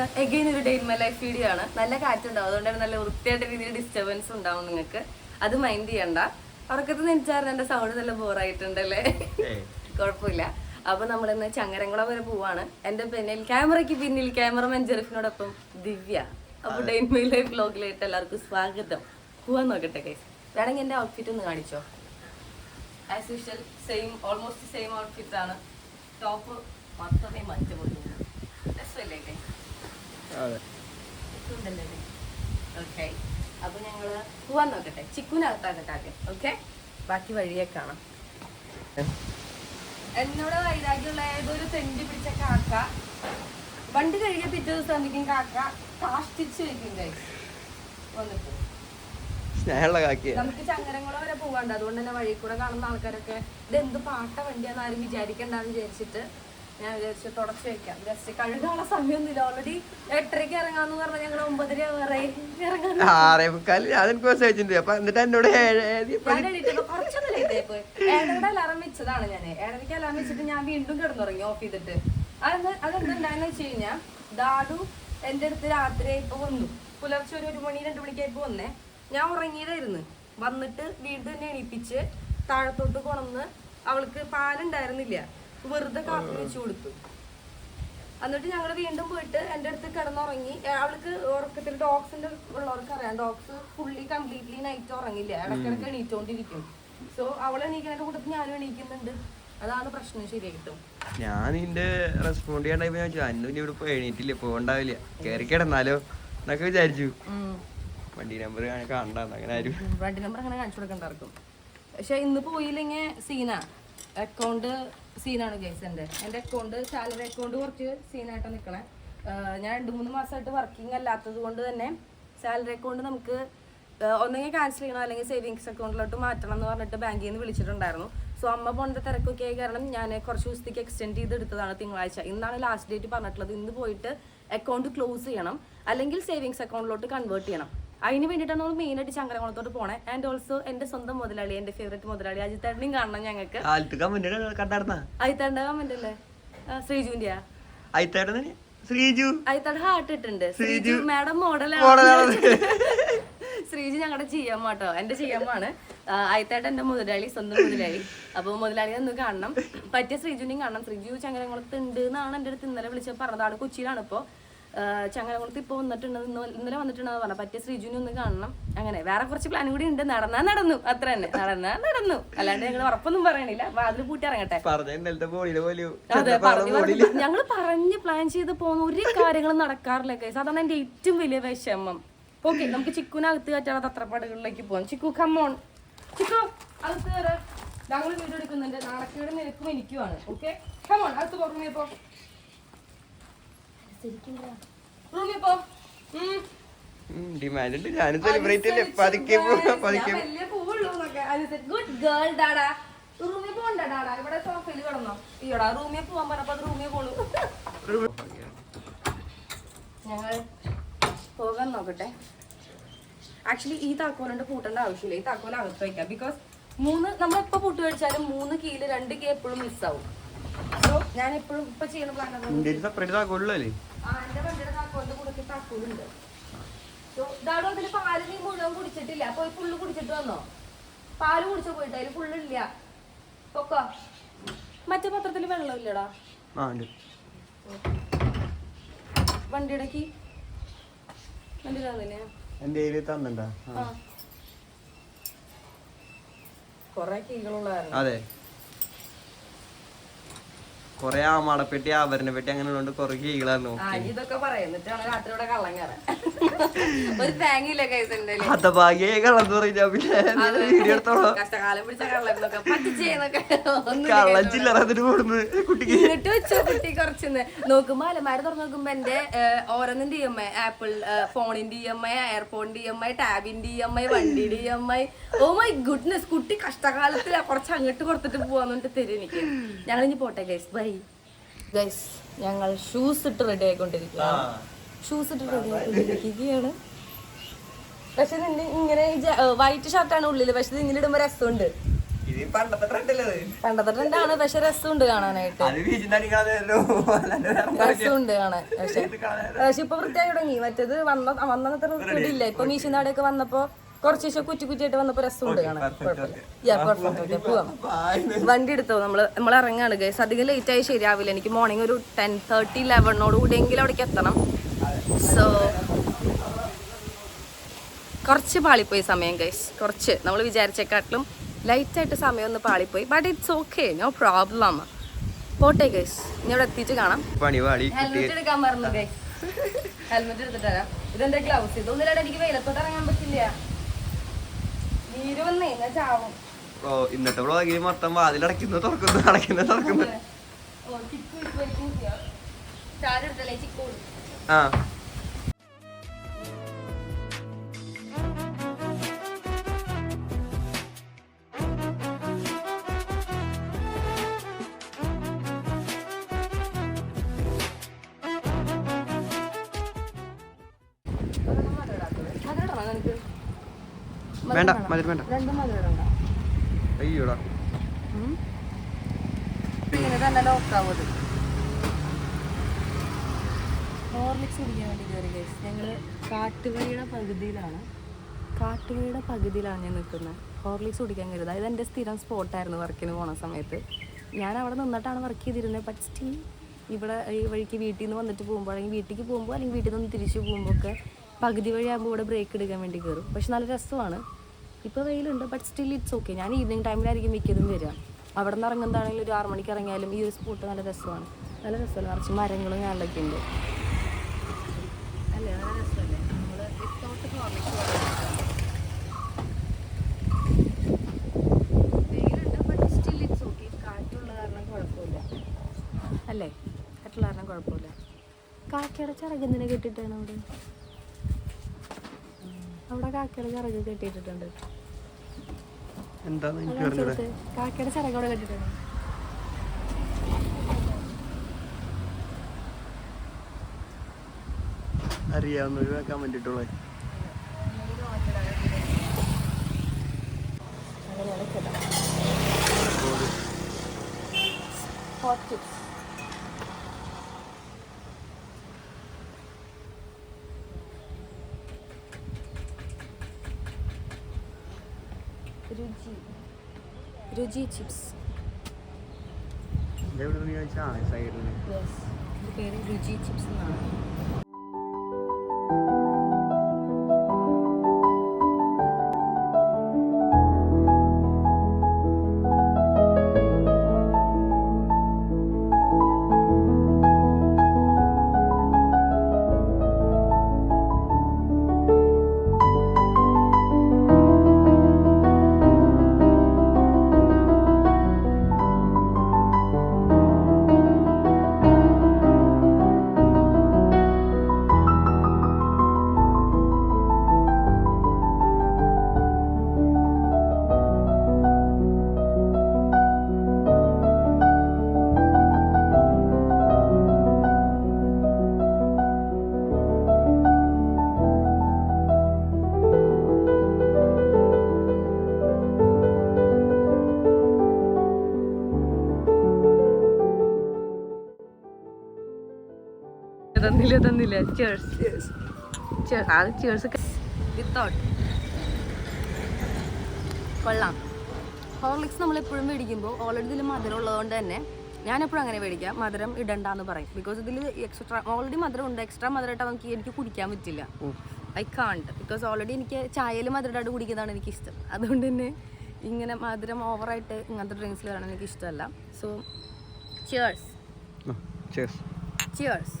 അപ്പോൾ എഗെയിൻ ഒരു day in my life video ആണ്. നല്ല കാറ്റുണ്ടാവും. അതുകൊണ്ട് തന്നെ നല്ല വൃത്തിയായിട്ട് രീതിയിൽ ഡിസ്റ്റർബൻസ് ഉണ്ടാവും നിങ്ങൾക്ക്. അത് മൈൻഡ് ചെയ്യണ്ട. ഉറക്കത്ത് നിന്നിച്ചായിരുന്നു എന്റെ സൗണ്ട് നല്ല ബോറായിട്ടുണ്ടല്ലേ കുഴപ്പമില്ല. അപ്പൊ നമ്മളിന്ന് ചങ്ങരംകുളം വരെ പോവാണ്. എന്റെ പിന്നിൽ ക്യാമറയ്ക്ക് പിന്നിൽ ക്യാമറമാൻ ജെറിഫിനോടൊപ്പം ദിവ്യ. അപ്പൊ ഡേ ഇൻ മൈ ലൈഫ് വ്ലോഗിലായിട്ട് എല്ലാവർക്കും സ്വാഗതം. പോവാൻ നോക്കട്ടെ കൈസ് വേണമെങ്കിൽ എന്റെ ഔട്ട്ഫിറ്റ് ഒന്ന് കാണിച്ചോ? As usual same almost same outfit ആണ്. ടോപ്പ് മൊത്തമേ മറ്റു പോയി രസമല്ലേ? അതെ. ഓക്കെ അപ്പൊ ഞങ്ങൾ പോവാൻ നോക്കട്ടെ. ചിക്കുനകത്താക്കട്ടെ ആദ്യം. ഓക്കെ ബാക്കി വഴിയെ കാണാം. എന്നോട് വൈരാഗ്യമുള്ള ഏതൊരു തെണ്ടി പിടിച്ച കാക്ക വണ്ടി കഴുകിയ പിറ്റേ ദിവസം എന്തെങ്കിലും കാക്ക കാഷ്ടിച്ച് വെക്കും. വന്നിട്ട്. നമുക്ക് ചങ്ങരങ്ങളോ വരെ പോവാണ്ട്. അതുകൊണ്ട് തന്നെ വഴി കൂടെ കാണുന്ന ആൾക്കാരൊക്കെ ഇത് എന്ത് പാട്ട വണ്ടിയാന്ന് ആരും വിചാരിക്കണ്ടെന്ന് വിചാരിച്ചിട്ട് ഞാൻ വിചാരിച്ചു തുടച്ചു വെക്കാം. ജസ്റ്റ് കഴുകാനുള്ള സമയമൊന്നുമില്ല ഓൾറെഡി എട്ടരയ്ക്ക് ഇറങ്ങാന്ന് പറഞ്ഞാൽ ഞങ്ങൾ ഒമ്പതര ഇറങ്ങാൻ ആറേ മുക്കാൽ ഞാൻ എനിക്ക് മെസ്സേജ് അയച്ചിട്ടുണ്ട് അപ്പൊ എന്നിട്ട് എന്നോട് കുറച്ചൊന്നും ഏഴരയുടെ അലാറം വെച്ചതാണ് ഞാൻ ഏഴരയ്ക്ക് അലാറം വെച്ചിട്ട് ഞാൻ വീണ്ടും കിടന്നുറങ്ങി ഓഫ് ചെയ്തിട്ട്. അതെന്ത് അതെന്തുണ്ടായെന്ന് വെച്ച് കഴിഞ്ഞാൽ ദാഡു എന്റെ അടുത്ത് രാത്രി ഇപ്പൊ വന്നു. പുലർച്ചെ ഒരു ഒരു മണി രണ്ട് മണിക്കായിപ്പോ വന്നേ. ഞാൻ ഉറങ്ങിയതായിരുന്നു. വന്നിട്ട് വീട് തന്നെ എണീപ്പിച്ച് താഴത്തോട്ട് കൊണന്ന് അവൾക്ക് പാലുണ്ടായിരുന്നില്ല. വെറുതെ കാപ്പി വെച്ച് കൊടുത്തു. എന്നിട്ട് ഞങ്ങൾ വീണ്ടും പോയിട്ട് എന്റെ അടുത്ത് കിടന്നുറങ്ങി. അവൾക്ക് ഉറക്കത്തിൽ ഡോഗ്സിന്റെ ഉള്ളവർക്ക് അറിയാം. ഡോഗ്സ് ഫുള്ളി കംപ്ലീറ്റ്ലി നൈറ്റ് ഉറങ്ങില്ല? ഇടയ്ക്കിടയ്ക്ക് എണീറ്റോണ്ടിരിക്കും. സോ അവൾ എണീക്കുന്നതിന്റെ കൂട്ടത്തിൽ ഞാനും എണീക്കുന്നുണ്ട്. അതാണ് പ്രശ്നം ശരിയായിട്ടും. ഞാൻ നിന്റെ റെസ്പോണ്ട് ചെയ്യാണ്ടായിട്ടില്ല ഞാൻ ചോദിച്ചു അന്നു ഇവിടെ പോയി എണീറ്റില്ല പോകണ്ടാവില്ല കയറി കിടന്നാലോ? എന്നൊക്കെ വിചാരിച്ചു. വണ്ടി നമ്പർ കാണണ്ടെന്ന് അങ്ങനെ ആരും. വണ്ടി നമ്പർ അങ്ങനെ കാണിച്ചു കൊടുക്കണ്ടാർക്കും പക്ഷെ ഇന്ന് പോയില്ലെങ്കിൽ സീന. അക്കൗണ്ട് സീനാണ് ഗൈസ് എന്റെ. എന്റെ അക്കൗണ്ട് സാലറി അക്കൗണ്ട് കുറച്ച് സീനായിട്ട് നിൽക്കണേ ഞാൻ രണ്ട് മൂന്ന് മാസമായിട്ട് വർക്കിംഗ് അല്ലാത്തത് കൊണ്ട് തന്നെ സാലറി അക്കൗണ്ട് നമുക്ക് ഒന്നെങ്കിൽ ക്യാൻസൽ ചെയ്യണം അല്ലെങ്കിൽ സേവിങ്സ് അക്കൗണ്ടിലോട്ട് മാറ്റണം എന്ന് പറഞ്ഞിട്ട് ബാങ്കിൽ നിന്ന് വിളിച്ചിട്ടുണ്ടായിരുന്നു. സോ അമ്മ പോകേണ്ട തിരക്കൊക്കെ ആയി കാരണം ഞാൻ കുറച്ച് ദിവസത്തേക്ക് എക്സ്റ്റെൻഡ് ചെയ്ത് എടുത്തതാണ് തിങ്കളാഴ്ച. ഇന്നാണ് ലാസ്റ്റ് ഡേറ്റ് പറഞ്ഞിട്ടുള്ളത്. ഇന്ന് പോയിട്ട് അക്കൗണ്ട് ക്ലോസ് ചെയ്യണം. അല്ലെങ്കിൽ സേവിങ്സ് അക്കൗണ്ടിലോട്ട് കൺവേർട്ട് ചെയ്യണം. അതിന് വേണ്ടിയിട്ടാണ് നമ്മൾ മെയിനായിട്ട് ചങ്കരകുളത്തോട്ട് പോണേ. ആൻഡ് ഓൾസോ എന്റെ സ്വന്തം മുതലാളി എന്റെ ഫേവറേറ്റ് മുതലാളി അജിത്തേട്ടനെയും കാണണം ഞങ്ങൾക്ക്. കാലത്ത് കമന്റ് അല്ലേ ശ്രീജുവിന്റെ ശ്രീജു. ഹാർട്ട് ഇട്ടുണ്ട് ശ്രീജു. മാഡം മോഡലാണ്. ശ്രീജു ഞങ്ങളുടെ ചെയ്യാൻ കേട്ടോ എന്റെ ചെയ്യാമാണ് അയത്തായിട്ട് എന്റെ മുതലാളി സ്വന്തം മുതലാളി. അപ്പൊ മുതലാളി ഒന്ന് കാണണം. പറ്റിയ ശ്രീജുവിനെയും കാണണം. ശ്രീജു ചങ്ങരകുളത്ത് ഉണ്ട് എന്നാണ് എന്റെ അടുത്ത് ഇന്നലെ വിളിച്ചത് പറഞ്ഞത്. ആൾ കൊച്ചിയിലാണ് ഇപ്പോ. ആ, ഇപ്പോൾ വന്നിട്ടുണ്ട് ഇന്ന് ഇന്നലെ വന്നിട്ടുണ്ടെന്ന് പറഞ്ഞു. പറ്റിയ ശ്രീജുവിനെ ഒന്ന് കാണണം. അങ്ങനെ വേറെ കുറച്ച് പ്ലാനും കൂടി ഉണ്ട്. നടന്നാ നടന്നു. അത്ര തന്നെ. നടന്നാ നടന്നു. അല്ലാണ്ട് ഞങ്ങൾ ഉറപ്പൊന്നും പറയണില്ല. വാതിൽ പൂട്ടി ഇറങ്ങട്ടെ. അതെ പറഞ്ഞു ഞങ്ങൾ പറഞ്ഞ് പ്ലാൻ ചെയ്ത് പോകുന്ന ഒരു കാര്യങ്ങളും നടക്കാറില്ല കേസ് അതാണ് എന്റെ ഏറ്റവും വലിയ വിഷമം. ഓക്കെ നമുക്ക് ചിക്കുനകത്ത് കയറ്റാതെ തത്രപ്പാടുകളിലേക്ക് പോകാം. ചിക്കു കമ്മോൺ ചിക്കു അകത്ത് കയറ് ഞങ്ങൾ വീഡിയോ എടുക്കുന്നുണ്ട്. നാളെക്കേട് നിരക്കും എനിക്കുമാണ്. ഓക്കെ കമ്മോൺ അകത്ത് പുറമേ പോ. ഡിമാൻഡ് ഉണ്ട് ഞാനും സെലിബ്രേറ്റ് അല്ലേ പതുക്കെ പതുക്കെ ഗുഡ് ഗേൾ ഡാഡാ റൂമിൽ പോകണ്ട ഡാഡാ ഇവിടെ സോഫയിൽ കിടന്നോ. ഈടാ റൂമിൽ പോവാൻ പറഞ്ഞപ്പോ അത് റൂമിൽ പോണു. ഞങ്ങൾ പോകാൻ നോക്കട്ടെ. ആക്ച്വലി ഈ താക്കോലുണ്ട് പൂട്ടേണ്ട ആവശ്യമില്ല. ഈ താക്കോൽ അകത്ത് വയ്ക്കാം ബിക്കോസ് മൂന്ന് നമ്മൾ പൂട്ട് മേടിച്ചാലും മൂന്ന് കീൽ രണ്ട് കീ എപ്പോഴും മിസ്സാവും സോ ഞാൻ എപ്പോഴും ഇപ്പൊ ചെയ്യുന്ന പ്ലാൻ ഇന്ത്യയിൽ സെപ്പറേറ്റ് താക്കോലല്ലേ ആ എന്റെ വണ്ടിയുടെ താക്കോലിന്റെ കൂടെ താക്കോലുണ്ട് സോ ഇതാടോ അതിൽ പാൽ നീ മുഴുവൻ കുടിച്ചിട്ടില്ല? പോയി ഫുള്ള് കുടിച്ചിട്ട് വന്നോ? പാൽ കുടിച്ചു പോയിട്ട്? അതിൽ ഫുള്ള് ഇല്ല പൊക്കോ? മറ്റേ പത്രത്തിൽ വെള്ളമില്ലടാ വണ്ടിയുടെ കീ. എന്റെ തന്നിണ്ടാ കൊറേ കീകളുള്ളതായിരുന്നു. അതെ. കൊറേ ആമാടപ്പെട്ടി ആഭരണ പെട്ടി അങ്ങനെ ഉള്ളത് കൊറേ കീകളായിരുന്നു ഇതൊക്കെ പറയാം. എന്നിട്ടാണ് രാത്രി ഇവിടെ കള്ളം കയറാൻ ഒരു തേങ്ങയില്ല കൈസ് എന്റെ ഹതഭാഗ്യ കള്ളന്ന് പറഞ്ഞാ പിന്നെ വീഡിയോ എടുത്തോളോ. കഷ്ടകാലം പിടിച്ച പറ്റിച്ചേന്നൊക്കെ കള്ളം ചില്ലറ കൊടുന്ന് കുട്ടിക്ക്. വെച്ചോ കുട്ടി കുറച്ചെന്ന്. നോക്കുമ്പോ അലമാര തുറന്നു നോക്കുമ്പോ എന്റെ ഓരോന്നിന്റെ ഇ എം ഐ ആപ്പിൾ ഫോണിന്റെ ഇ എം ഐ എയർഫോണിന്റെ ഇ എം ഐ ടാബിന്റെ ഇ എം ഐ വണ്ടിയുടെ E M I. Oh my goodness കുട്ടി കഷ്ടകാലത്തിൽ കുറച്ച് അങ്ങോട്ട് കൊടുത്തിട്ട് പോവാന്നിട്ട് തരും എനിക്ക്. ഞങ്ങൾ ഇനി പോട്ടെ ഗൈസ് ബൈ ഗൈസ് ഞങ്ങൾ ഷൂസ് ഇട്ട് റെഡി ആയിക്കൊണ്ടിരിക്കുകയാണ്. ഷൂസ് ഇട്ട് റെഡി ആയിക്കൊണ്ടിരിക്കുകയാണ്. പക്ഷെ നിന്റെ ഇങ്ങനെ വൈറ്റ് ഷർട്ടാണ് ഉള്ളിൽ പക്ഷെ ഇത് ഇങ്ങനെ ഇടുമ്പോ രസമുണ്ട്. പണ്ടത്തെ ട്രെൻഡാണ് പക്ഷെ രസമുണ്ട് കാണാനായിട്ട്. രസമുണ്ട് കാണാൻ. പക്ഷെ പക്ഷെ ഇപ്പൊ വൃത്തിയായി തുടങ്ങി. മറ്റേത് വന്ന വന്നത്ര ഇല്ല ഇപ്പൊ മീശിനാടൊക്കെ വന്നപ്പോ കുറച്ച് ദിവസം കുറ്റി കുറ്റിയായിട്ട് വന്നപ്പോ രസമുണ്ട് കാണാൻ. perfect. പോവാം. വണ്ടി എടുത്തോ? നമ്മൾ നമ്മൾ ഇറങ്ങാണ് ഗൈസ് അധികം ലേറ്റ് ആയി ശരിയാവില്ല. എനിക്ക് മോർണിംഗ് ഒരു ടെൻ തേർട്ടി ലെവനോട് കൂടിയെങ്കിലും അവിടേക്ക് എത്തണം. സോ കുറച്ച് പാളിപ്പോയി സമയം ഗൈസ് കുറച്ച്. നമ്മൾ വിചാരിച്ചേക്കാട്ടിലും ലൈറ്റായിട്ട് സമയം ഒന്ന് പാളിപ്പോയി. But it's okay no problem പോട്ടെ ഗൈസ് ഇനി അവിടെ എത്തിയിട്ട് കാണാം. പണി പാടി കുട്ടി. ഹെൽമെറ്റ് എടുക്കാൻ മറന്നു ഗൈസ് ഹെൽമെറ്റ് എടുത്തിട്ട് തരാം ഇതെന്താ ഗ്ലൗസ് ഇതൊന്നുമില്ലാണ്ട് എനിക്ക് വെയിലത്തോട്ട് ഇറങ്ങാൻ പറ്റില്ല നീര് വന്നേ ഞാൻ ചാവും ഓ ഇന്നത്തെ വ്ളോഗിൽ മൊത്തം വാതിലടയ്ക്കുന്നു തുറക്കുന്നു അടയ്ക്കുന്നു തുറക്കുന്നു. ആ. വേണ്ട മതി വേണ്ട. രണ്ടും മധുരം അയ്യോടാ. പിന്നെ തന്നെ ഹോർലിക്സ് കുടിക്കാൻ വേണ്ടി കയറി ഗൈസ് ഞങ്ങൾ കാട്ടുവഴിയുടെ പകുതിയിലാണ്. കാട്ടുവഴിയുടെ പകുതിയിലാണ് ഞാൻ നിൽക്കുന്നത്. ഹോർലിക്സ് കുടിക്കാൻ കരുത്. അതായത് എന്റെ സ്ഥിരം സ്പോട്ടായിരുന്നു വർക്കിന് പോണ സമയത്ത്. ഞാൻ അവിടെ നിന്നിട്ടാണ് വർക്ക് ചെയ്തിരുന്നത്. ബട്ട് സ്റ്റിൽ ഇവിടെ ഈ വഴിക്ക് വീട്ടിൽ നിന്ന് വന്നിട്ട് പോകുമ്പോൾ അല്ലെങ്കിൽ വീട്ടിലേക്ക് പോകുമ്പോൾ അല്ലെങ്കിൽ വീട്ടിൽ നിന്ന് തിരിച്ചു പോകുമ്പോൾ ഒക്കെ പകുതി വഴിയാകുമ്പോൾ ഇവിടെ ബ്രേക്ക് എടുക്കാൻ വേണ്ടി കയറും പക്ഷെ നല്ല രസമാണ്. ഇപ്പോൾ വെയിലുണ്ട് ബട്ട് സ്റ്റിൽ ഇറ്റ്സ് ഓക്കെ ഞാൻ ഈവനിങ് ടൈമിലായിരിക്കും മിക്കതും വരിക. അവിടെ നിന്ന് ഇറങ്ങുന്നതാണെങ്കിലും ഒരു ആറ് മണിക്ക് ഇറങ്ങിയാലും ഈ ഒരു സ്പോട്ട് നല്ല രസമാണ്. നല്ല രസമല്ല? കുറച്ച് മരങ്ങളും ഞാനൊക്കെ ഉണ്ട്. അല്ലേ? നല്ല രസമല്ലേ? നമ്മൾ വിത്തൗട്ട് അല്ലേ? കാറ്റുള്ള കാരണം കുഴപ്പമില്ല. കാക്കയുടെ ചിറകെന്തിനെ കെട്ടിട്ടാണ് അവിടെ? അവിടെ കാക്കയുടെ ചിറക് കെട്ടിയിട്ടുണ്ട് എന്താന്ന് എനിക്ക് അറിഞ്ഞൂടെ. കാക്കയുടെ കെട്ടിട്ടുണ്ട് അറിയാവുന്നൊരു കമന്റ് ഇട്ടോളെ അങ്ങനെയാണ് കേട്ടോ ഹോട്ട് ചിപ്സ് രുചി രുചി ചിപ്സ് രുചി ചിപ്സ് എന്നാണ്. തന്നില്ല തന്നില്ല? ചേഴ്സ് ചേഴ്സ് അത് ചേഴ്സ് വിത്തൗട്ട്. കൊള്ളാം. ഹോർലിക്സ് നമ്മൾ എപ്പോഴും മേടിക്കുമ്പോൾ ഓൾറെഡി ഇതിൽ മധുരം ഉള്ളതുകൊണ്ട് തന്നെ ഞാനെപ്പോഴും അങ്ങനെ മേടിക്കാം. മധുരം ഇടണ്ടെന്ന് പറയും. ബിക്കോസ് ഇതിൽ എക്സ്ട്രാ ഓൾറെഡി മധുരം ഉണ്ട്. എക്സ്ട്രാ മധുരം ഇട്ടാൽ നമുക്ക് എനിക്ക് കുടിക്കാൻ പറ്റില്ല. ഐ കാണ്ട് ബിക്കോസ് ഓൾറെഡി എനിക്ക് ചായയിൽ മധുരം ഇടാണ്ട് കുടിക്കുന്നതാണ് എനിക്ക് ഇഷ്ടം അതുകൊണ്ട് തന്നെ ഇങ്ങനെ മധുരം ഓവറായിട്ട് ഇങ്ങനത്തെ ഡ്രിങ്ക്സിൽ വരണം എനിക്ക് ഇഷ്ടമല്ല so cheers cheers cheers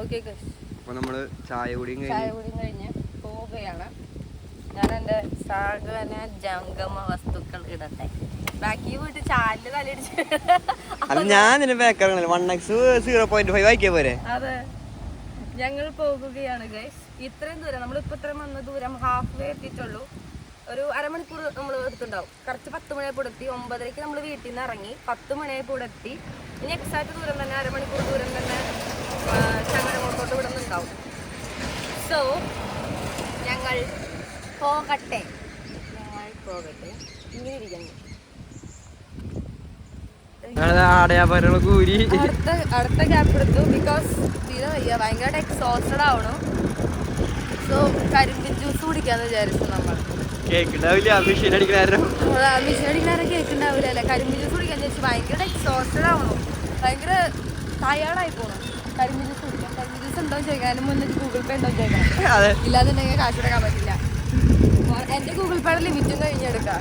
okay അപ്പൊ നമ്മൾ ചായ കുടിയും ചായ കഴിഞ്ഞ്. കഴിഞ്ഞ് പോവുകയാണ്. ഞാൻ എന്റെ സാഗന ജംഗമ വസ്തുക്കൾ ഇടട്ടെ. ബാക്കി പോയിട്ട് ചാലിൽ തലയിടിച്ച്. അല്ല ഞാൻ നിന്നെ ബാക്കറിയണല്ലോ one X zero point five ആക്കിയ പോരെ? അതെ. ഞങ്ങൾ പോകുകയാണ് ഗൈസ് ഇത്രയും ദൂരം നമ്മൾ ഇപ്പൊ ഇത്രയും വന്ന ദൂരം ഹാഫ് വേ എത്തിയിട്ടുള്ളൂ. ഒരു അരമണിക്കൂർ നമ്മൾ എടുത്തുണ്ടാവും കറക്റ്റ് പത്ത് മണിയായപ്പോൾ എത്തി. ഒമ്പതരയ്ക്ക് നമ്മൾ വീട്ടിൽ നിന്ന് ഇറങ്ങി. പത്ത് മണിയായപ്പോൾ എത്തി. ഇനി എക്സാക്ട് ദൂരം തന്നെ അരമണിക്കൂർ ദൂരം തന്നെ. ചങ്ങനങ്ങോട്ടോട്ട് ഇവിടെ നിന്നുണ്ടാവും സോ ഞങ്ങൾ പോകട്ടെ. പോകട്ടെ. ഇങ്ങനെ കൂരി. അടുത്ത അടുത്ത ഗ്യാപ്പ് എടുത്തു ബിക്കോസ് തീരെ വയ്യ ഭയങ്കരമായിട്ട് എക്സോസ്റ്റഡ് ആവണം. സോ കരിമ്പിൻ ജ്യൂസ് കുടിക്കാന്ന് വിചാരിച്ചു നമ്മൾ. കേക്ക് ഉണ്ടാവില്ല മെഷീൻ അടിക്കാനൊക്കെ കേൾക്കുന്നുണ്ടാവില്ല അല്ലേ കരിമ്പിൻ ജ്യൂസ് കുടിക്കാന്ന് വിചാരിച്ചു ഭയങ്കര എക്സോസ്റ്റഡ് ആവണം. ഭയങ്കര ടയേർഡായി പോകണം ജ്യൂസ് കുടിക്കാം ജ്യൂസ് ഉണ്ടോ മുന്നേ ഗൂഗിൾ പേ ഉണ്ടോ ചോദിക്കണം അതെ. ഇല്ലാന്നുണ്ടെങ്കിൽ കാശ് കൊടുക്കാൻ പറ്റില്ല. എന്റെ ഗൂഗിൾ പേയുടെ ലിമിറ്റും കഴിഞ്ഞെടുക്കാം.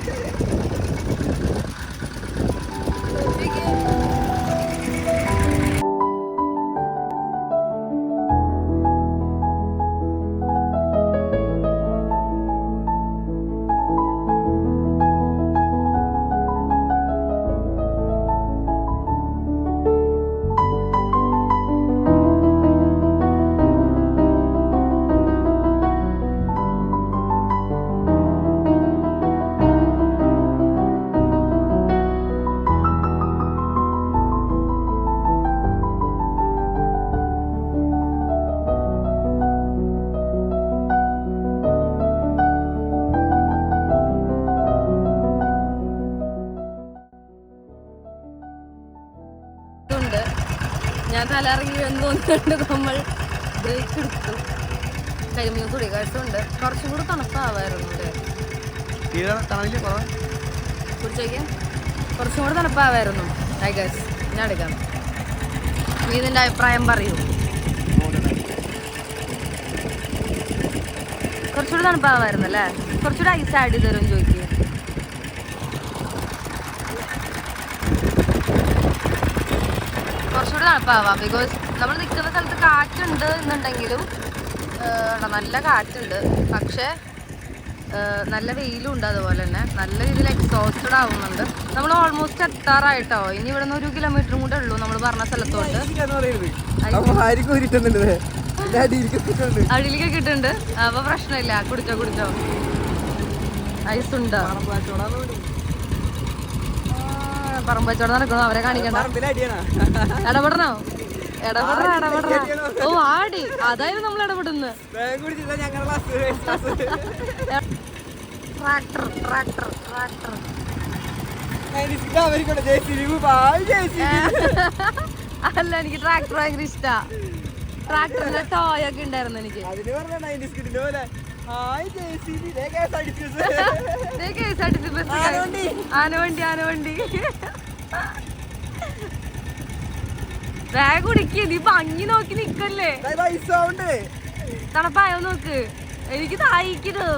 തലറങ്ങി നമ്മൾ ബ്രേക്ക് എടുത്തു. കരിമീൻ തുടി കഴിച്ചുണ്ട് കുറച്ചും കൂടി തണുപ്പാവായിരുന്നു കുടിച്ചേക്ക് കുറച്ചും കൂടി തണുപ്പാവായിരുന്നു. ഐ ഗസ് ഞാൻ എടുക്കാം നീ നിന്റെ അഭിപ്രായം പറയൂ. കുറച്ചുകൂടി തണുപ്പാവായിരുന്നു അല്ലേ? കുറച്ചുകൂടി ഐസ് ആഡ് ചെയ്ത് തരും ചോദിക്കുക കുറച്ചുകൂടി തണുപ്പാവാം ബിക്കോസ് നമ്മൾ നിൽക്കുന്ന സ്ഥലത്ത് കാറ്റുണ്ട് എന്നുണ്ടെങ്കിലും നല്ല കാറ്റുണ്ട്. പക്ഷേ നല്ല വെയിലും ഉണ്ട് അതുപോലെ തന്നെ. നല്ല രീതിയിൽ എക്സോസ്റ്റഡ് ആവുന്നുണ്ട്. നമ്മൾ ഓൾമോസ്റ്റ് എത്താറായിട്ടോ? ഇനി ഇവിടെ നിന്ന് ഒരു കിലോമീറ്ററും കൂടെ ഉള്ളൂ നമ്മൾ പറഞ്ഞ സ്ഥലത്തോട്ട്. അടിയിലേക്ക് കിട്ടുന്നുണ്ട് അപ്പൊ പ്രശ്നമില്ല. കുടിച്ചോ കുടിച്ചോ. ഐസ് ഉണ്ടോ. പറമ്പ് വെച്ചോടെ നടക്കണോ അവരെ കാണിക്കണ്ട. ഇടപെടണോ? ഓ ആടി. അതായിരുന്നു നമ്മൾ ഇടപെടുന്നത്. Tractor tractor tractor. അല്ല എനിക്ക് ട്രാക്ടർ ഭയങ്കര ഇഷ്ടാ. ട്രാക്ടറിന്റെ ടോയ് ഒക്കെ ഉണ്ടായിരുന്നു എനിക്ക്. ആനവണ്ടി. ആനവണ്ടി ആനവണ്ടി. ബാഗ് കുടിക്ക് നീ ഭംഗി നോക്കി നിക്കല്ലേ? തണുപ്പായോ നോക്ക്? എനിക്ക് തായിക്കുന്നു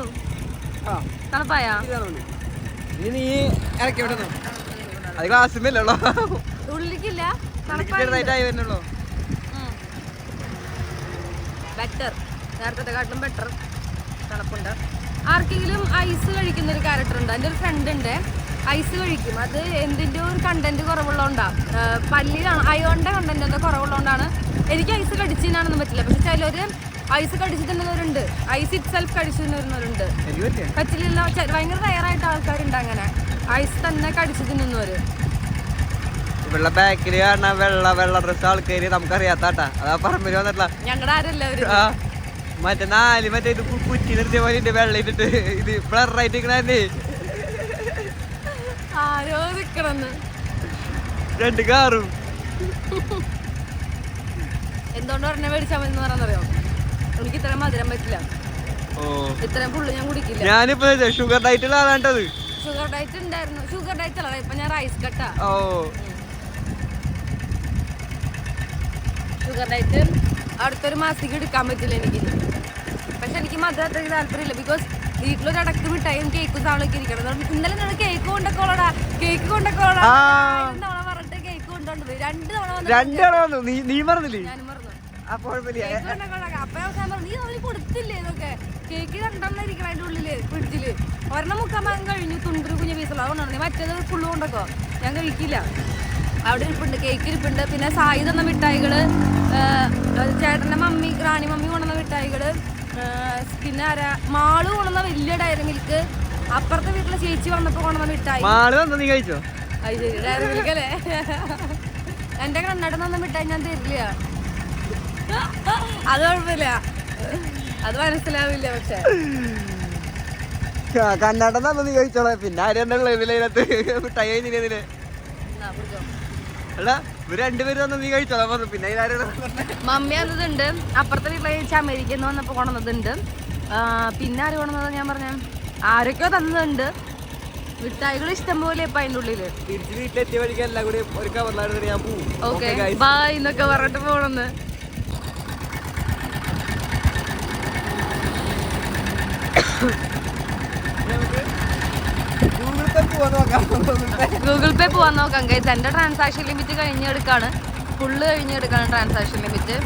തണുപ്പായാ? നീ ഇറക്കി വിടുന്നു അത് ക്ലാസ്സില്ലല്ലോ ഉള്ളിക്കില്ല. ബെറ്റർ നേരത്തെ കാട്ടിലും ബെറ്റർ തണുപ്പുണ്ട്. ആർക്കെങ്കിലും ഐസ് കഴിക്കുന്ന ഒരു ക്യാരക്ടർ ഉണ്ട്? എന്റെ ഒരു ഫ്രണ്ട് ഉണ്ട്. ഐസ് കഴിക്കും. അത് എന്തിന്റെ ഒരു കണ്ടന്റ് കുറവുള്ളതുകൊണ്ടാണ് പല്ലിലാണ് അയോണിന്റെ കണ്ടന്റ് എന്താ കുറവുള്ളതുകൊണ്ടാണ്. എനിക്ക് ഐസ് കടിച്ചതിനാണെന്ന് പറ്റില്ല. പക്ഷെ ചിലർ ഐസ് കടിച്ചു തിന്നുന്നവരുണ്ട് ഐസ് ഇറ്റ് സെൽഫ് കടിച്ചു തിന്നുന്നവരുണ്ട് എനിക്ക് പറ്റിയ പറ്റില്ല ചെ- ഭയങ്കര റയറായിട്ട് ആൾക്കാരുണ്ട് അങ്ങനെ. ഐസ് തന്നെ കടിച്ചു തിന്നുന്നവര് കാണുന്ന വെള്ള വെള്ള ഡ്രസ് ആൾക്കാര് നമുക്കറിയാത്താട്ടാ. അതാ പറമ്പിൽ വന്നിട്ടില്ല ഞങ്ങളുടെ ആരെല്ലാവരും ആ മറ്റേ നാല് മറ്റേ ഇത് കു- കുറ്റി നിർത്തിയ പോലെ ഉണ്ട് വെള്ളം ഇട്ടിട്ട്. ഇത് ബ്ലറായിട്ട് നിൽക്കണേ ആരോ നിക്കണെന്ന് രണ്ട് കാറും. എന്തുകൊണ്ട് പറഞ്ഞ മേടിച്ചാൽ മതി എന്ന് പറയാന്നറിയോ എനിക്ക് ഇത്ര മധുരം പറ്റില്ല. ഓ. ഇത്രയും പുള്ളി ഞാൻ കുടിക്കില്ല. ഞാനിപ്പോ ഷുഗർ ആളാണ്ടത് ഷുഗർ ഡയറ്റ് ഉണ്ടായിരുന്നു. ഷുഗർ ഡയറ്റ് അല്ല ഇപ്പൊ ഞാൻ റൈസ് കട്ടാ ഓ. ഷുഗർ ഡയറ്റ് അടുത്തൊരു മാസത്തേക്ക് എടുക്കാൻ പറ്റില്ല എനിക്ക് പക്ഷെ എനിക്ക് മധുരം അത്രയ്ക്ക് താല്പര്യമില്ല ബിക്കോസ് വീട്ടിലൊരു അടക്ക് മിഠായും കേക്കും സാധനമൊക്കെ ഇരിക്കണം ഇന്നലെ നിങ്ങൾ കേക്ക് കൊണ്ടക്കോളടാ. കേക്ക് പറഞ്ഞിട്ട് കേക്ക് രണ്ട് തവണ രണ്ട് തവണ വന്നു. നീ നീ മറന്നില്ലേ? ഞാനും മറന്നു. അപ്പൊ കേക്ക് കൊണ്ടക്കോളാം അപ്പൊ നീ അവർ കൊടുത്തില്ലേ ഇതൊക്കെ? കേക്ക് രണ്ടെണ്ണം ഇരിക്കണം അതിന്റെ ഉള്ളിൽ ഫ്രിഡ്ജിൽ. ഒരെണ്ണം മുക്കാൻ ഭാഗം കഴിഞ്ഞു തുണ്ടൊരു കുഞ്ഞു പീസുള്ള അതുകൊണ്ടാണ്. നീ മറ്റേത് ഫുള്ള് കൊണ്ടക്കോ. ഞാൻ കഴിക്കില്ല. അവിടെ ഇരിപ്പുണ്ട്. കേക്ക് ഇരിപ്പുണ്ട്. പിന്നെ സായി തന്ന മിഠായികൾ ചേട്ടന്റെ മമ്മി റാണി മമ്മി കൊണ്ടുവന്ന മിഠായികൾ പിന്നെ ആരാ? മാൾ കൊണ്ടുവന്ന വലിയ ഡയറി മിൽക്ക്. അപ്പുറത്തെ വീട്ടിലെ ചേച്ചി വന്നപ്പോ കൊണ്ടുവന്ന മിഠായി. നീ കഴിച്ചോ? അത് ശരി ഡയറി മിൽക്ക് അല്ലേ? എന്റെ കണ്ണട തന്ന മിഠായി ഞാൻ തരില്ല. അത് കുഴപ്പമില്ല. അത് മനസ്സിലാവില്ല പക്ഷെ. കന്നഡ തന്നെ കഴിച്ചോളെ. പിന്നെ ആരെന്താ മിഠായി കഴിഞ്ഞില്ലേ. എടാ ഇവർ രണ്ടുപേരും തന്നെ നീ കഴിച്ചോളാം പറഞ്ഞു. പിന്നെ മമ്മി വന്നതുണ്ട്. അപ്പുറത്തെ വീട്ടിലെ ചേച്ചി അമേരിക്കയിൽ നിന്ന് വന്നപ്പോൾ കൊണ്ടുവന്നതുണ്ട്. പിന്നെ ആര് കൊണ്ടുവന്നത് ഞാൻ പറഞ്ഞ? ആരൊക്കെയോ തന്നതുണ്ട്. മിഠായികൾ ഇഷ്ടം പോലെ ഇപ്പൊ അതിന്റെ ഉള്ളിൽ. തിരിച്ച് വീട്ടിലെത്തിയ വഴിക്ക് എല്ലാം കൂടി ഒരു കവറിലായിരുന്നു ഞാൻ പോകും ഓക്കെ. ബായ് എന്നൊക്കെ പറഞ്ഞിട്ട് പോണെന്ന് നമുക്ക് ഗൂഗിൾ പേ പോവാൻ നോക്കാം ഗൈസ് എന്റെ ട്രാൻസാക്ഷൻ ലിമിറ്റ് കഴിഞ്ഞെടുക്കാണ്. ഫുള്ള് കഴിഞ്ഞെടുക്കാണ് ട്രാൻസാക്ഷൻ ലിമിറ്റ്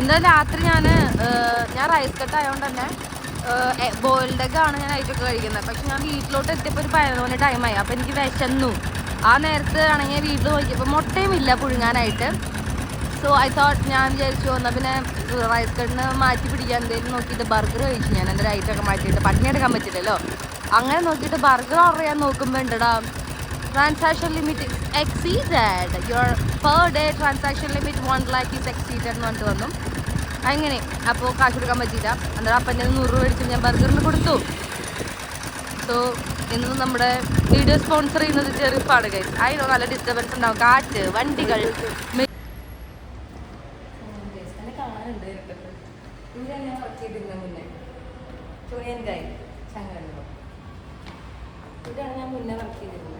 ഇന്നലെ രാത്രി ഞാൻ ഞാൻ റൈസ് കട്ട് ആയതുകൊണ്ട് തന്നെ ബോയിൽഡ് എഗ് ആണ് ഞാൻ ഐറ്റൊക്കെ കഴിക്കുന്നത്. പക്ഷെ ഞാൻ വീട്ടിലോട്ട് എത്തിയപ്പോൾ ഒരു പതിനൊന്ന് മണി ടൈമായി അപ്പോൾ എനിക്ക് വിശന്നു. ആ നേരത്ത് ആണെങ്കിൽ വീട്ടിൽ നോക്കിയപ്പോൾ മുട്ടയും ഇല്ല പുഴുങ്ങാനായിട്ട്. സോ ഐ തോട്ട് ഞാൻ വിചാരിച്ചു എന്നാൽ പിന്നെ റൈസ് കട്ടിന് മാറ്റി പിടിക്കാൻ എന്തെങ്കിലും നോക്കിയിട്ട് ബർഗർ കഴിച്ചു ഞാൻ. എന്റെ ഐറ്റൊക്കെ മാറ്റിയിട്ട്. പട്ടിണി എടുക്കാൻ പറ്റില്ലല്ലോ. അങ്ങനെ നോക്കിയിട്ട് ബർഗർ ഓർഡർ ചെയ്യാൻ നോക്കുമ്പോൾ ഉണ്ടടാ transaction limit exceed your per day transaction limit one lakh is exceeded എന്ന് പറഞ്ഞിട്ട് വന്നു. അങ്ങനെ അപ്പോൾ കാശ് കൊടുക്കാൻ പറ്റിയില്ല. അന്നേരം അപ്പന്റെ നൂറ് രൂപ മേടിച്ച് ഞാൻ ബർഗറിന് കൊടുത്തു. സോ ഇന്ന് നമ്മുടെ വീഡിയോ സ്പോൺസർ ചെയ്യുന്നത് ചെറുപ്പാട് ഗൈസ് അതിനോ നല്ല ഡിസ്റ്റർബൻസ് ഉണ്ടാവും. കാറ്റ് വണ്ടികൾ മെ- എന്നെ കാണാനുണ്ട് ഇരുട്ടത്ത്. ഇവിടെ ഞാൻ work ചെയ്തിരുന്ന മുന്നേ. ചുണിയൻ ഗായ്, ചങ്ങരംകുളം. ഇവിടെയാണ് ഞാൻ മുന്നേ വർക്ക് ചെയ്തിരുന്നത്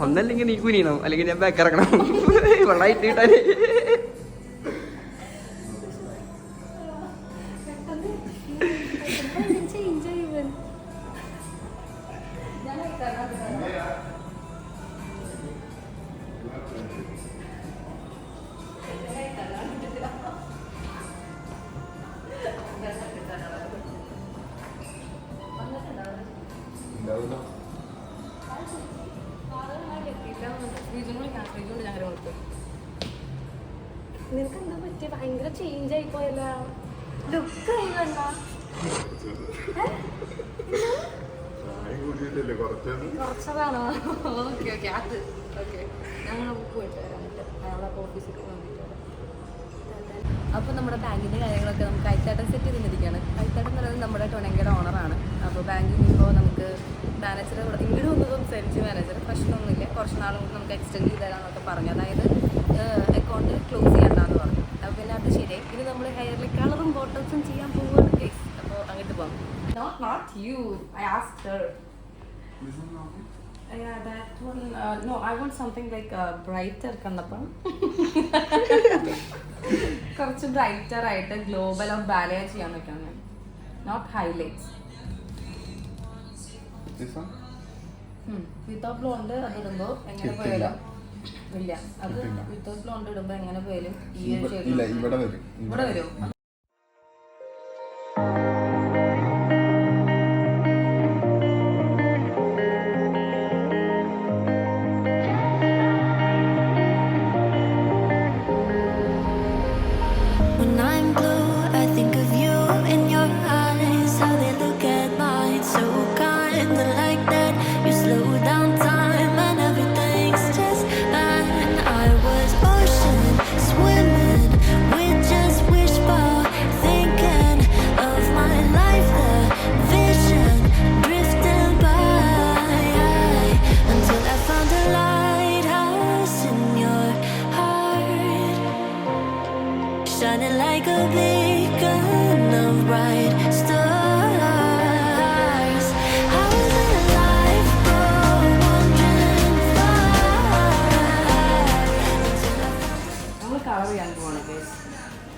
ഒന്നല്ലെങ്കിൽ നീ കുനിയണം അല്ലെങ്കിൽ ഞാൻ ബാക്ക് ഇറങ്ങണം. വെള്ളമായിട്ട് കിട്ടാൻ പോയല്ല ലുക്ക് കുറച്ചത് കുറച്ചതാണോ? ഓക്കെ ഓക്കെ അത്. ഓക്കെ. ഞങ്ങൾ പോയിട്ട് വരാം കേട്ടോ ഞങ്ങളെ ഓഫീസിൽ വന്നിട്ട് അപ്പോൾ നമ്മുടെ ബാങ്കിന്റെ കാര്യങ്ങളൊക്കെ നമുക്ക് കൈത്താട്ടം സെറ്റ് ചെയ്തിരിക്കുകയാണ് കൈത്താട്ടം എന്ന് പറയുന്നത് നമ്മുടെ ടൊണങ്കയുടെ ഓണറാണ് അപ്പോൾ ബാങ്കിൽ ഇപ്പോൾ നമുക്ക് മാനേജർ ഇവിടെ ഇങ്ങോട്ട് ഒന്ന് സംസാരിച്ച് മാനേജർ പ്രശ്നമൊന്നുമില്ല. കുറച്ച് നാളും കൂടി നമുക്ക് എക്സ്റ്റെൻഡ് ചെയ്ത് തരാമെന്നൊക്കെ പറഞ്ഞു. അതായത് അക്കൗണ്ട് ക്ലോസ് ചെയ്യണ്ടെന്ന് പറഞ്ഞു അപ്പോൾ പിന്നെ അത് ശരിയായി ഇനി നമ്മൾ ഹെയറിൽ ബോട്ടംസും ചെയ്യാൻ പോവുകയാണ് ഗൈസ് അപ്പോൾ അങ്ങോട്ട് പോകാം not not you I ask her Yeah, that one. Uh, no, I want something like uh, brighter കണ്ടപ്പം കുറച്ച് ബ്രൈറ്റർ ആയിട്ട് ഗ്ലോബൽ ഓഫ് ബാലയ ചെയ്യാൻ പറ്റണം ഞാൻ നോട്ട് ഹൈലൈറ്റ്സ് വിത്തൗട്ട് ബ്ലോണ്ട് അത് ഇടുമ്പോൾ എങ്ങനെ. പോയാലും ഇല്ല. അത്. വിത്തൗട്ട് ബ്ലോണ്ട് ഇടുമ്പോൾ എങ്ങനെ പോയാലും ഈ ഒരു ഇവിടെ വരും.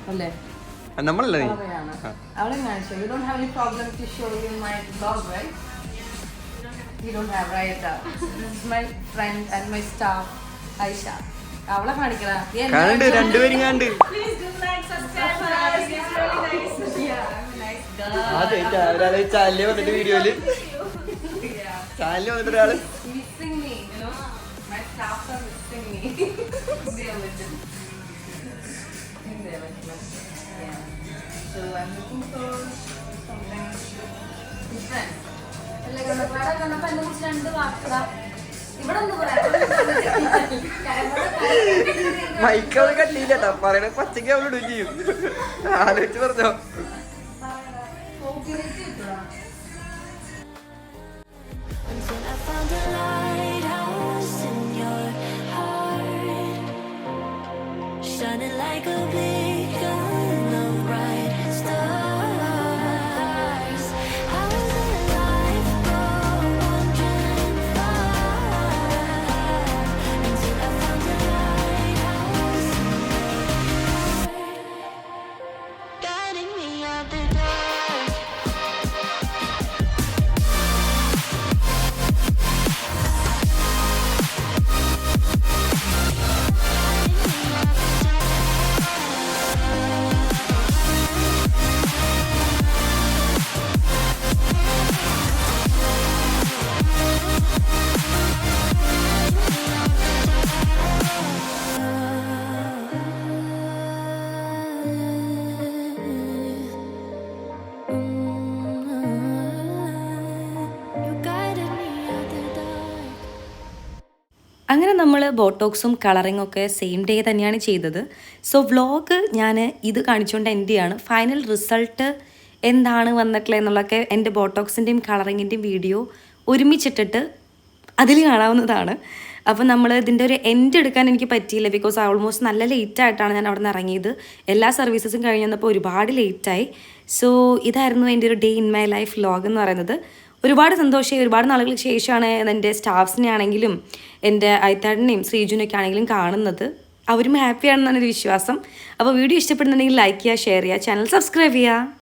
അല്ലേ നമ്മളല്ലേ നീ. അവളെ കാണിച്ചു you don't have any problem to show you my blog right you don't have right my friend and my staff Aisha അവളെ കാണിക്കടാ കണ്ട്? രണ്ടുപേരും കണ്ട് അതെ ഒരാൾ ചാനലിൽ വന്നിട്ട് വീഡിയോയിൽ ചാനലിൽ വന്നിട്ട് ഒരാൾ Missing me, you know. My staff are missing എന്ത് ചെയ്യാൻ പറ്റും എന്ത് ചെയ്യാൻ പറ്റില്ല Yeah. So I'm looking for something different. അല്ല, കണ്ടപ്പാടെ കണ്ടപ്പോ എന്നെ കുറിച്ച് രണ്ട് വാക്കുകളാ. ഇവിടെ കണ്ടില്ല മൈക്ക് പറയണ പച്ചക്ക് അവൾ ഇടുകയും ചെയ്യും. ആലോചിച്ച് പറഞ്ഞോ. അങ്ങനെ നമ്മൾ ബോട്ടോക്സും കളറിങ്ങും ഒക്കെ സെയിം ഡേ തന്നെയാണ് ചെയ്തത്. സോ വ്ലോഗ് ഞാൻ ഇത് കാണിച്ചുകൊണ്ട് എന്റെയാണ് ഫൈനൽ റിസൾട്ട് എന്താണ് വന്നിട്ടുള്ളത് എന്നുള്ളതൊക്കെ എന്റെ ബോട്ടോക്സിന്റെയും കളറിങ്ങിന്റെയും വീഡിയോ ഒരുമിച്ചിട്ടിട്ട് അതിൽ കാണാവുന്നതാണ്. അപ്പോൾ നമ്മൾ ഇതിന്റെ ഒരു എൻഡ് എടുക്കാൻ എനിക്ക് പറ്റിയില്ല ബിക്കോസ് ഓൾമോസ്റ്റ് നല്ല ലേറ്റ് ആയിട്ടാണ് ഞാൻ അവിടെ നിന്ന് ഇറങ്ങിയത്. എല്ലാ സർവീസസും കഴിഞ്ഞ് വന്നപ്പോൾ ഒരുപാട് ലേറ്റായി സോ ഇതായിരുന്നു എന്റെ ഒരു day in my life vlog എന്ന് പറയുന്നത്. ഒരുപാട് സന്തോഷമായി ഒരുപാട് നാളുകൾക്ക് ശേഷമാണ് എന്റെ സ്റ്റാഫ്സിനെ ആണെങ്കിലും എന്റെ ഐത്താടിനെയും ശ്രീജുനൊക്കെ ആണെങ്കിലും കാണുന്നത്. അവരും ഹാപ്പിയാണെന്നാണ് ഒരു വിശ്വാസം. അപ്പോൾ വീഡിയോ ഇഷ്ടപ്പെടുന്നുണ്ടെങ്കിൽ ലൈക്ക് ചെയ്യുക ഷെയർ ചെയ്യുക ചാനൽ സബ്സ്ക്രൈബ് ചെയ്യുക.